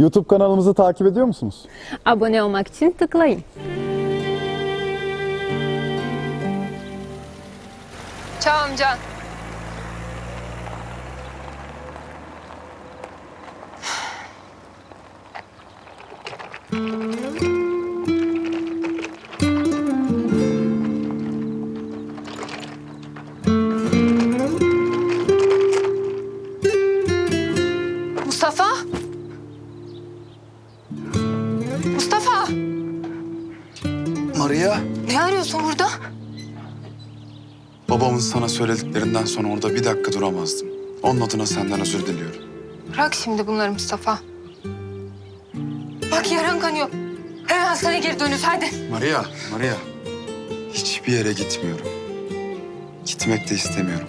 YouTube kanalımızı takip ediyor musunuz? Abone olmak için tıklayın. Çağımcan. Mustafa? Mustafa! Maria, Ne arıyorsun burada? babamın sana söylediklerinden sonra orada bir dakika duramazdım. Onun adına senden özür diliyorum. Bırak şimdi bunları Mustafa. Bak yaran kanıyor. Hemen hastaneye geri dönüyoruz hadi. Maria, Maria. Hiçbir yere gitmiyorum. Gitmek de istemiyorum.